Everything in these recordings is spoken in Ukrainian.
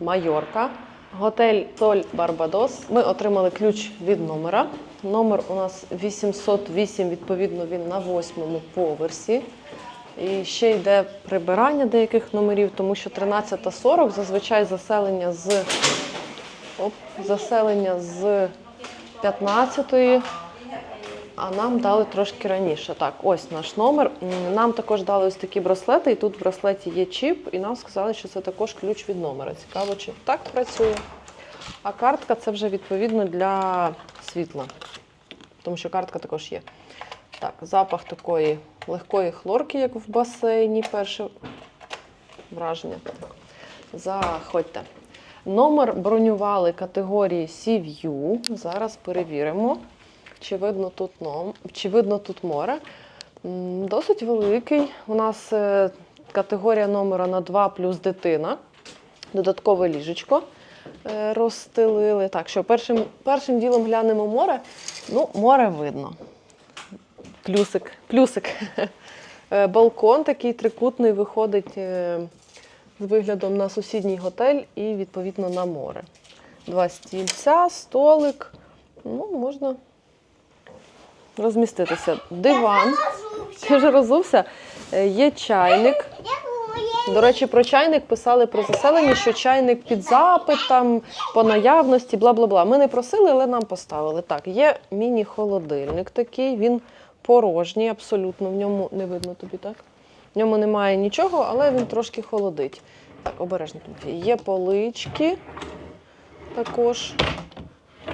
Майорка, готель Толь Барбадос. Ми отримали ключ від номера. Номер у нас 808, відповідно, він на восьмому поверсі. І ще йде прибирання деяких номерів, тому що 13.40 зазвичай заселення з оп, заселення з 15-ї, а нам дали трошки раніше. Так, ось наш номер. Нам також дали ось такі браслети, і тут в браслеті є чіп, і нам сказали, що це також ключ від номера. Цікаво, чи так працює. А картка це вже відповідно для світла, тому що картка також є. Так, запах такої легкої хлорки, як в басейні, перше враження. Заходьте. Номер бронювали категорії Сів'ю. Зараз перевіримо, чи видно тут, ном... чи видно тут море. Досить великий. У нас е, категорія номера на 2 плюс дитина. Додаткове ліжечко е, розстелили. Так, що першим, першим ділом глянемо море. Ну, море видно. Плюсик, плюсик. Е, Балкон такий трикутний виходить з виглядом на сусідній готель і відповідно на море. Два стільця, столик. Ну, можна розміститися. Диван. Ти вже розувся. Е, Є чайник. До речі, про чайник писали про заселення, що чайник під запит, там, по наявності, бла бла бла. Ми не просили, але нам поставили. Так, є міні-холодильник такий, він порожній, абсолютно. В ньому не видно тобі, так? В ньому немає нічого, але він трошки холодить. Так, обережно тут. Є полички також.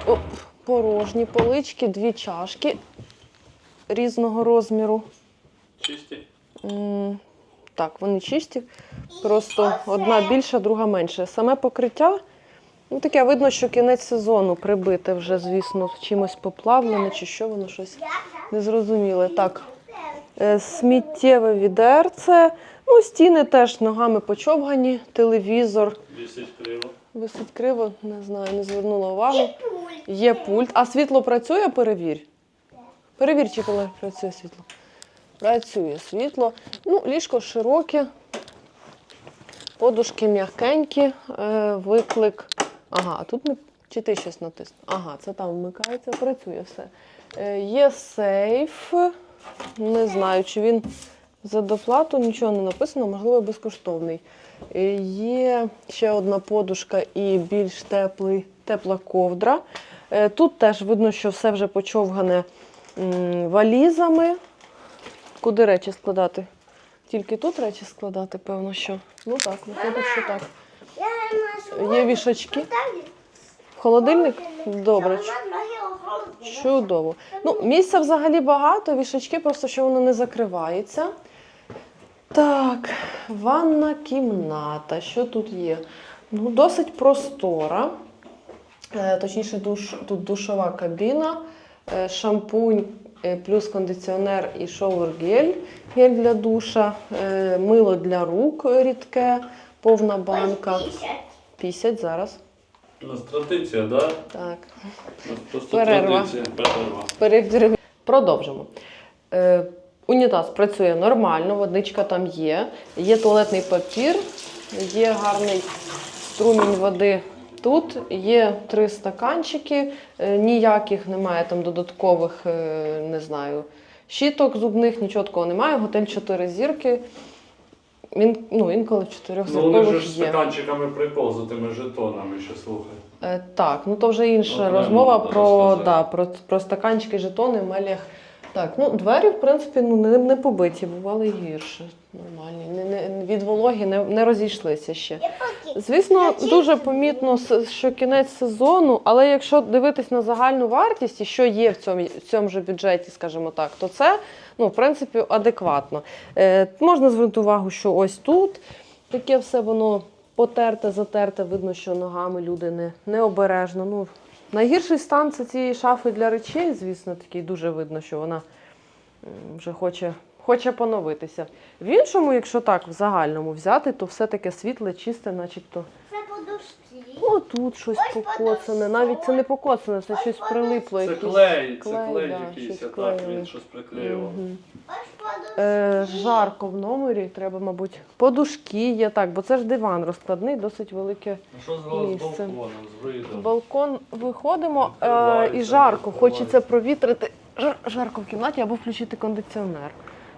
О, порожні полички, дві чашки різного розміру. Чисті? М, Так, вони чисті. Просто одна більша, друга менша. Саме покриття, ну таке видно, що кінець сезону прибите вже, звісно, чимось поплавлене чи що воно щось незрозуміле. Так, е, сміттєве відерце. Ну, стіни теж ногами почовгані, телевізор. Вісить криво. Висить криво, не знаю, не звернула увагу. Є пульт. А світло працює, перевір. Перевір, чи коли працює світло. Працює світло. Ну, ліжко широке, подушки м'якенькі, е, виклик. Ага, тут не. Чи ти щось натиснув? Ага, це там вмикається, працює все. Е, є сейф. Не знаю, чи він за доплату нічого не написано, можливо, безкоштовний. Е, Є ще одна подушка і більш теплий, тепла ковдра. Е, Тут теж видно, що все вже почовгане валізами. Куди речі складати? Тільки тут речі складати, певно, що. Ну так, виходить, що так. Є вішачки. В холодильник? Добре. Чудово. Ну, місця взагалі багато, вішачки, просто що воно не закривається. Так, ванна кімната. Що тут є? Ну, досить простора. Е, Точніше, душ, тут душова кабіна, шампунь, е, плюс кондиціонер і шоуер-гель, гель для душа, е, мило для рук рідке, повна банка. 50 зараз. У нас традиція, да? Так. Нас Перерва. Перерва. Продовжимо. Е, унітаз працює нормально, водичка там є. Є туалетний папір, є гарний струмінь води тут, є три стаканчики, е, ніяких немає там додаткових, е, не знаю, щіток зубних, нічого такого немає. Готель 4 зірки. Він, ну, інколи в чотирьох Ну, вони ж з стаканчиками прикол за тими жетонами, ще слухай. Е, Так, ну то вже інша Окремо розмова про, да, про, про стаканчики, жетони, мелях. Так, ну двері, в принципі, ну, не, не побиті, бували гірше. Нормальні. Не, не, від вологи не, не розійшлися ще. Звісно, дуже помітно, що кінець сезону, але якщо дивитись на загальну вартість і що є в цьому, в цьому ж бюджеті, скажімо так, то це ну, в принципі адекватно. Е, можна звернути увагу, що ось тут таке все воно потерте, затерте, видно, що ногами люди не, необережно. Ну, найгірший стан це цієї шафи для речей, звісно, такий дуже видно, що вона вже хоче. Хоче поновитися. В іншому, якщо так в загальному взяти, то все таке світле, чисте, начебто. Це подушки. О, тут щось покоцане. Навіть це не покоцане, це щось прилипло. Це якийсь клей, це клей, клей да, якийсь, щось а так клеїли. він щось приклеював. Мгм. Е, жарко в номері, треба, мабуть, подушки є, так, бо це ж диван розкладний, досить велике. Що з Місце. балконом, з видом? Балкон виходимо е, Відкривається, і жарко. відкривається. Хочеться провітрити жар- жарко в кімнаті або включити кондиціонер.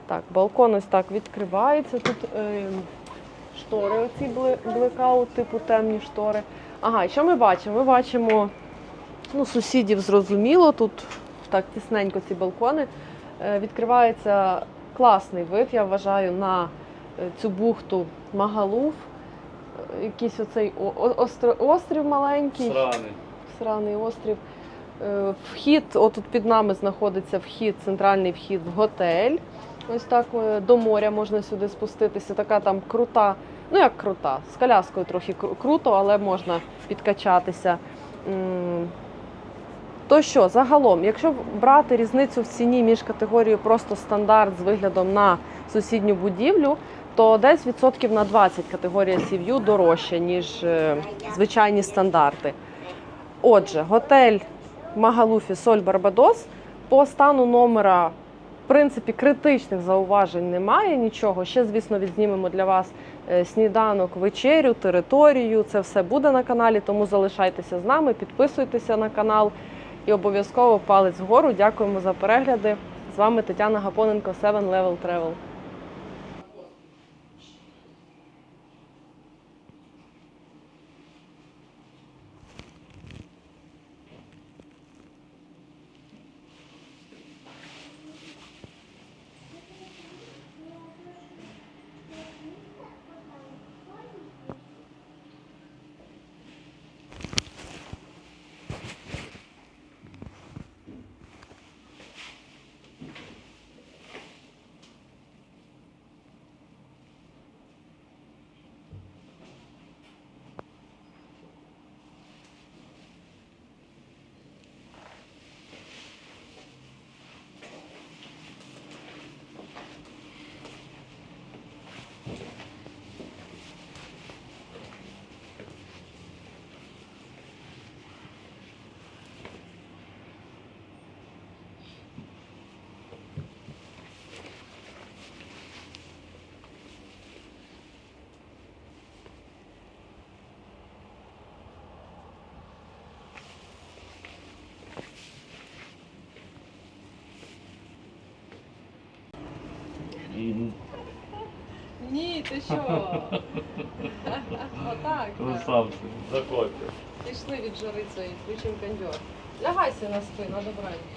Так, балкон ось так відкривається. Тут е, штори, оці бли- блекаут, типу темні штори. Ага, і що ми бачимо? Ми бачимо ну, сусідів зрозуміло. Тут так тісненько ці балкони. Е, відкривається класний вид, я вважаю, на е, цю бухту Магалуф. Якийсь оцей острів маленький Сраний. сраний острів. Е, Вхід, отут під нами знаходиться вхід, центральний вхід в готель. Ось так е, до моря можна сюди спуститися. Така там крута, ну як крута, з коляскою трохи круто, але можна підкачатися. То що, загалом, якщо брати різницю в ціні між категорією просто стандарт з виглядом на сусідню будівлю, то десь відсотків на 20 категорія Сів'ю дорожча, ніж е, звичайні стандарти. Отже, готель Магалуфі Соль Барбадос по стану номера, в принципі, критичних зауважень немає нічого. Ще, звісно, відзнімемо для вас е, сніданок, вечерю, територію. Це все буде на каналі, тому залишайтеся з нами, підписуйтеся на канал і обов'язково палець вгору. Дякуємо за перегляди. З вами Тетяна Гапоненко, 7 Level Travel. Ти що? Отак. Красавці. Заходьте. Пішли від жари цієї, включимо кондьор. Лягайся на спину, на добраніч.